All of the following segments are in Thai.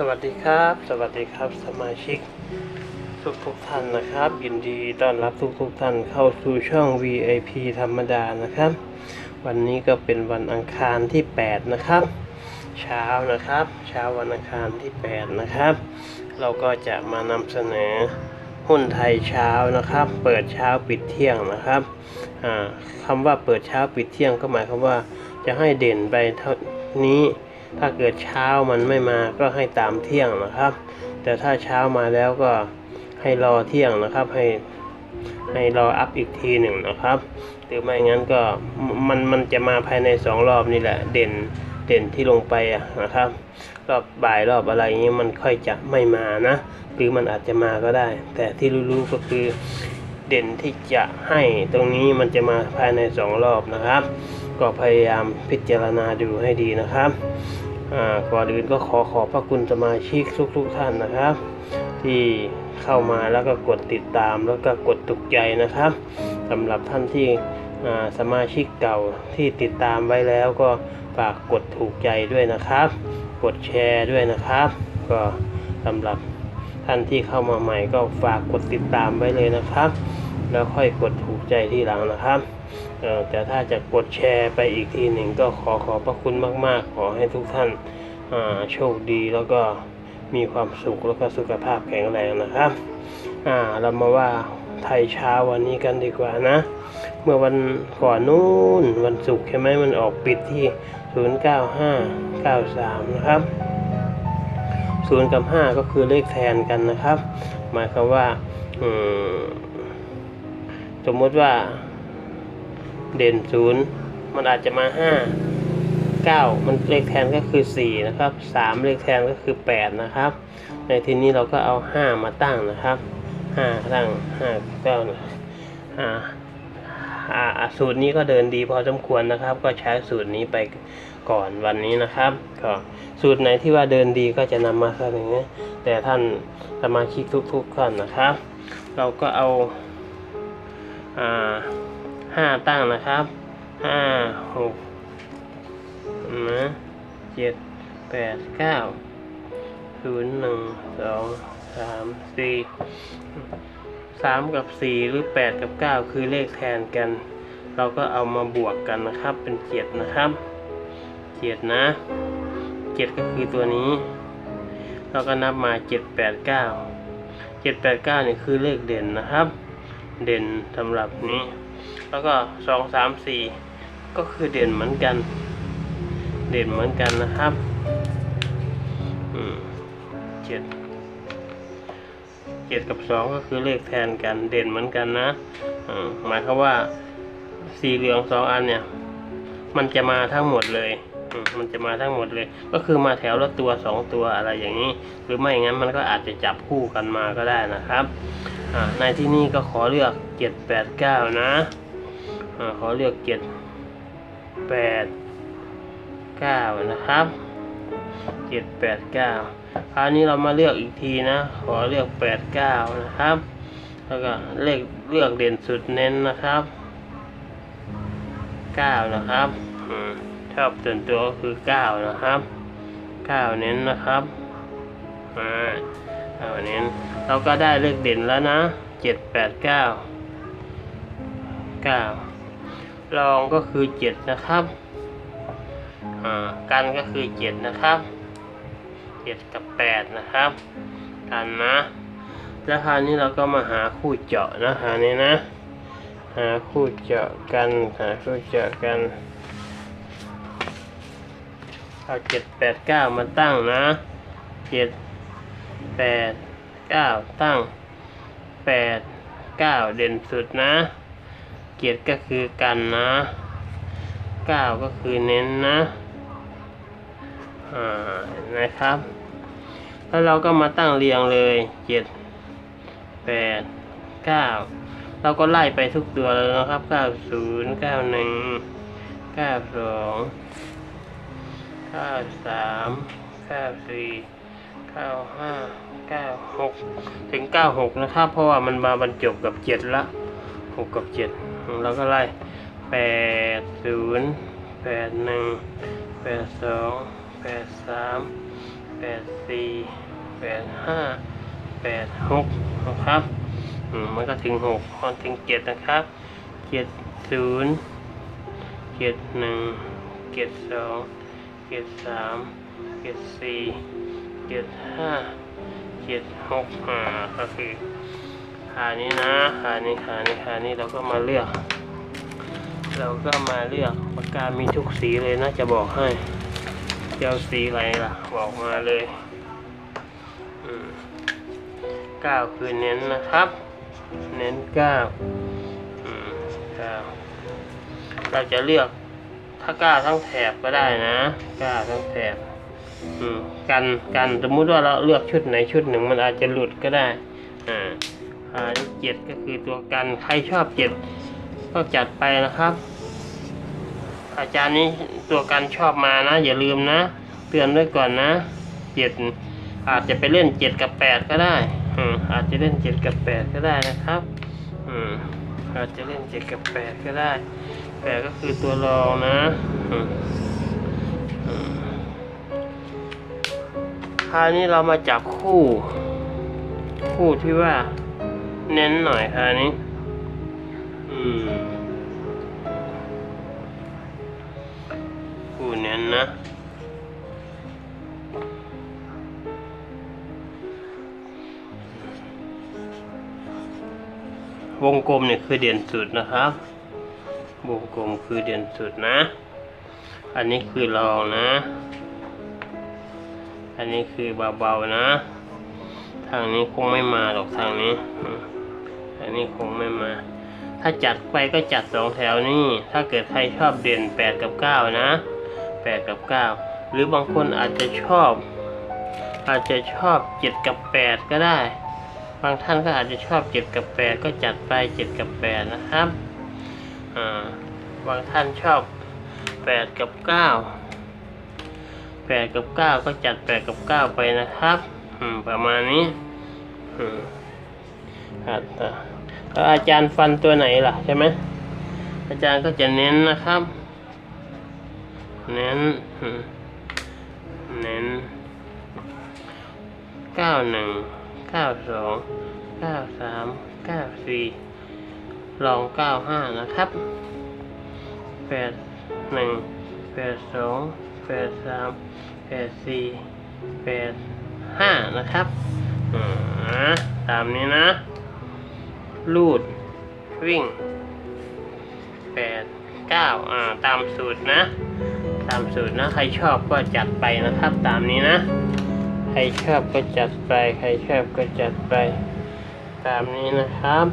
สวัสดีครับ สวัสดีครับสมาชิกทุกทุกท่านนะครับ ยินดีต้อนรับทุกทุกท่านเข้าสู่ช่อง VIP ธรรมดานะครับ วันนี้ก็เป็นวันอังคารที่ 8 นะครับ เช้านะครับ เช้าวันอังคารที่ 8 นะครับ เราก็จะมานำเสนอหุ้นไทยเช้านะครับ เปิดเช้าปิดเที่ยงนะครับอ่าคำว่าเปิดเช้าปิดเที่ยงก็หมายความว่าจะให้เด่นไปเท่านี้ ถ้าเกิดเช้ามันไม่มาก็ให้ตามเที่ยงนะครับ แต่ถ้าเช้ามาแล้วก็ให้รอเที่ยงนะครับให้ให้รออัพอีกทีหนึ่งนะครับหรือไม่งั้นก็มันมันจะมาภายในสองรอบนี่แหละ เด่นเด่นที่ลงไปนะครับ รอบบ่ายรอบอะไรอย่างนี้มันค่อยจะไม่มานะ หรือมันอาจจะมาก็ได้ แต่ที่รู้ๆก็คือเด่นที่จะให้ตรงนี้มันจะมาภายในสองรอบนะครับ ก็พยายามพิจารณาดูให้ดีนะครับก่อนอื่นก็ขอขอบพระคุณสมาชิกทุกๆท่านนะครับ ที่เข้ามาแล้วก็กดติดตามแล้วก็กดถูกใจนะครับสำหรับท่านที่สมาชิกเก่าที่ติดตามไว้แล้วก็ฝากกดถูกใจด้วยนะครับ กดแชร์ด้วยนะครับ ก็สำหรับท่านที่เข้ามาใหม่ก็ฝากกดติดตามไว้เลยนะครับ แล้วค่อยกดถูกใจที่หลังนะครับ แต่ถ้าจะกดแชร์ไปอีกทีหนึ่งก็ขอขอบพระคุณมาก ๆ ขอให้ทุกท่านาโชคดีแล้วก็มีความสุขแล้วก็สุขภาพแข็งแรงนะครับเรามาว่าไทยเช้าวันนี้กันดีกว่านะ เมื่อวันก่อนนู้นวันศุกร์ใช่ไหมมันออกปิดที่ 09593 นะครับ 0 กับ 5 ก็คือเลขแทนกันนะครับ หมายความว่าสมมติว่า เด่น0มันอาจจะมา5 9มันเลขแทนก็คือ4นะครับ3เลขแทนก็คือ8นะครับ ในที่นี้เราก็เอา5มาตั้งนะครับ5ตั้ง5 9นะอ่าอ่าสูตรนี้ก็เดินดีพอสมควรนะครับ ก็ใช้สูตรนี้ไปก่อนวันนี้นะครับก็สูตรไหนที่ว่าเดินดีก็จะนำมาเสนอแต่ท่านสมาชิกทุกๆท่านนะครับ เราก็เอาอ่า ห้าตั้งนะครับห้าหกนะเจ็ดแปดเก้าศูนย์หนึ่งสองสามสี่สามกับสี่หรือแปดกับเก้าคือเลขแทนกัน เราก็เอามาบวกกันนะครับ เป็นเจ็ดนะครับเจ็ดนะเจ็ดก็คือตัวนี้ เราก็นับมาเจ็ดแปดเก้าเจ็ดแปดเก้านี่คือเลขเด่นนะครับ เด่นสำหรับนี้ แล้วก็สองสามสี่ก็คือเด่นเหมือนกัน เด่นเหมือนกันนะครับอืมเจ็ดเจ็ดกับสองก็คือเลขแทนกันเด่นเหมือนกันนะหมายความว่าสีเหลืองสองอันเนี่ย มันจะมาทั้งหมดเลยมันจะมาทั้งหมดเลย ก็คือมาแถวละตัวสองตัวอะไรอย่างนี้ หรือไม่อย่างนั้นมันก็อาจจะจับคู่กันมาก็ได้นะครับ ในที่นี้ก็ขอเลือกเจ็ดแปดเก้านะอขอเลือกเจ็ดแปดเก้านะครับเจ็ดแปดเก้าคราวนี้เรามาเลือกอีกทีนะ ขอเลือกแปดเก้านะครับ แล้วก็เลขเลือกเด่นสุดเน้นนะครับเก้านะครับอืมชอบส่วนตัวก็คือเก้านะครับเก้าเน้นนะครับอ่าเก้าเน้น เราก็ได้เลขเด่นแล้วนะเจ็ดแปดเก้าเก้ารองก็คือเจ็ดนะครับอ่ากันก็คือเจ็ดนะครับเจ็ดกับแปดนะครับกันนะแล้วคราวนี้เราก็มาหาคู่เจาะนะหานี้นะ หาคู่เจาะกันหาคู่เจาะกันเอาเจ็ดแปดเก้ามาตั้งนะเจ็ดแปด เก้าตั้งแปดเก้าเด่นสุดนะเจ็ดก็คือกันนะเก้าก็คือเน้นนะนะครับ แล้วเราก็มาตั้งเรียงเลยเจ็ดแปดเก้าเราก็ไล่ไปทุกตัวเลยนะครับเก้าศูนย์เก้าหนึ่งเก้าสองเก้าสามเก้าสี่ เก้าห้าเก้าหกถึงเก้าหกนะครับ เพราะว่ามันมาบรรจบกับเจ็ดละหกกับเจ็ดเราก็ไล่แปดศูนย์แปดหนึ่งแปดสองแปดสามแปดสี่แปดห้าแปดหกนะครับมันก็ถึงหกพอถึงเจ็ดนะครับเจ็ดศูนย์เจ็ดหนึ่งเจ็ดสองเจ็ดสามเจ็ดสี่ เจ็ดห้าเจ็ดหกอ่าก็คือขานี้นะขานี้ขานี้ขานี้เราก็มาเลือก เราก็มาเลือกปากกามีทุกสีเลยนะจะบอกให้จะเอาสีอะไรล่ะ บอกมาเลยเก้าคือเน้นนะครับ เน้นเก้าเก้าเราจะเลือกถ้าเก้าทั้งแถบก็ได้นะเก้าทั้งแถบ อืมกันกันสมมุติว่าเราเลือกชุดไหนชุดหนึ่งมันอาจจะหลุดก็ได้ อ่าอันนี้เจ็ดก็คือตัวกันใครชอบเจ็ดก็จัดไปนะครับ อาจารย์นี้ตัวกันชอบมานะ อย่าลืมนะเตือนไว้ก่อนนะเจ็ดอาจจะไปเล่นเจ็ดกับแปดก็ได้อืมอาจจะเล่นเจ็ดกับแปดก็ได้นะครับ อืมอาจจะเล่นเจ็ดกับแปดก็ได้แปดก็คือตัวรองนะอืม คราวนี้เรามาจับคู่ คู่ที่ว่า เน้นหน่อยคราวนี้ อืม คู่เน้นนะวงกลมเนี่ยคือเด่นสุดนะครับ วงกลมคือเด่นสุดนะ อันนี้คือรองนะ นนี้คือเบาๆนะ ทางนี้คงไม่มาหรอกทางนี้ อันนี้คงไม่มา ถ้าจัดไปก็จัดสองแถวนี่ ถ้าเกิดใครชอบเด่นแปดกับเก้านะแปดกับเก้าหรือบางคนอาจจะชอบ อาจจะชอบเจ็ดกับแปดก็ได้ บางท่านก็อาจจะชอบเจ็ดกับแปดก็จัดไปเจ็ดกับแปดนะครับ อ่า บางท่านชอบแปดกับเก้า แปดกับเก้าก็จัดแปดกับเก้าไปนะครับประมาณนี้อืมครับอาแล้วอาจารย์ฟันตัวไหนล่ะใช่ไหมอาจารย์ก็จะเน้นนะครับ เน้นเน้นเก้าหนึ่งเก้าสองเก้าสามเก้าสี่ลองเก้าห้านะครับแปดหนึ่ง แปดสสามแปดสี่แปดห้านะครับนะตามนี้นะ ลูด วิ่งแปดเก้าอ่า ตามสูตรนะ ตามสูตรนะ ใครชอบก็จัดไปนะครับ ตามนี้นะ ใครชอบก็จัดไป ใครชอบก็จัดไป ตามนี้นะครับ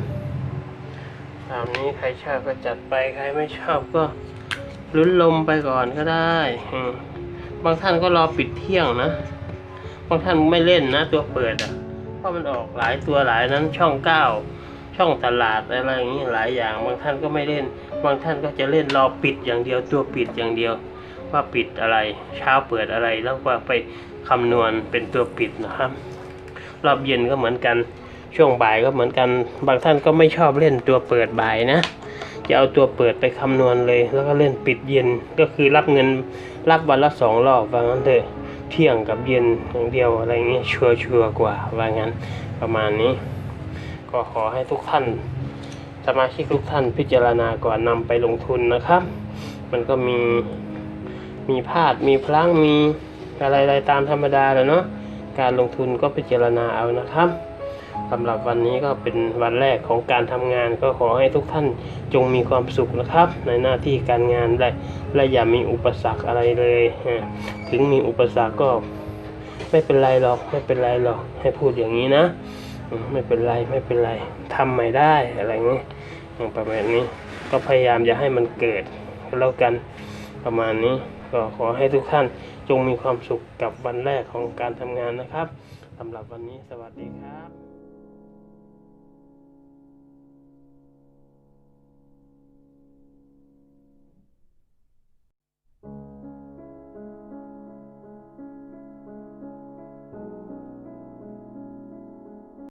ตามนี้ใครชอบก็จัดไป ใครไม่ชอบก็ ลุ้นลมไปก่อนก็ได้บางท่านก็รอปิดเที่ยงนะ บางท่านไม่เล่นนะ ตัวเปิดอะ เพราะมันออกหลายตัวหลายนั้นช่องเก้าช่องตลาดอะไรอย่างนี้หลายอย่าง บางท่านก็ไม่เล่น บางท่านก็จะเล่นรอปิดอย่างเดียวตัวปิดอย่างเดียว ว่าปิดอะไร เช้าเปิดอะไรแล้วก็ไปคำนวณเป็นตัวปิดนะครับ รอบเย็นก็เหมือนกันช่วงบ่ายก็เหมือนกัน บางท่านก็ไม่ชอบเล่นตัวเปิดบ่ายนะ จะเอาตัวเปิดไปคำนวณเลย แล้วก็เล่นปิดเย็นก็คือรับเงินรับวันละสองรอบว่างั้นเถอะเที่ยงกับเย็นอย่างเดียวอะไรเงี้ยชัวชัวกว่าว่างั้นประมาณนี้ ก็ขอให้ทุกท่านสมาชิกทุกท่านพิจารณาก่อนนำไปลงทุนนะครับ มันก็มีมีพลาดมีพลั้งมีอะไรๆตามธรรมดาแหล้วเนาะการลงทุนก็พิจารณาเอานะครับ สำหรับวันนี้ก็เป็นวันแรกของการทำงานก็ขอให้ทุกท่านจงมีความสุขนะครับ ในหน้าที่การงานและและอย่ามีอุปสรรคอะไรเลย ถึงมีอุปสรรคก็ไม่เป็นไรหรอกไม่เป็นไรหรอกให้พูดอย่างนี้นะ ไม่เป็นไรไม่เป็นไรทำไม่ได้อะไรเงี้ยอืมประมาณนี้ก็พยายามอย่าให้มันเกิดก็แล้วกันประมาณนี้ก็ขอให้ทุกท่านจงมีความสุขกับวันแรกของการทำงานนะครับสำหรับวันนี้สวัสดีครับ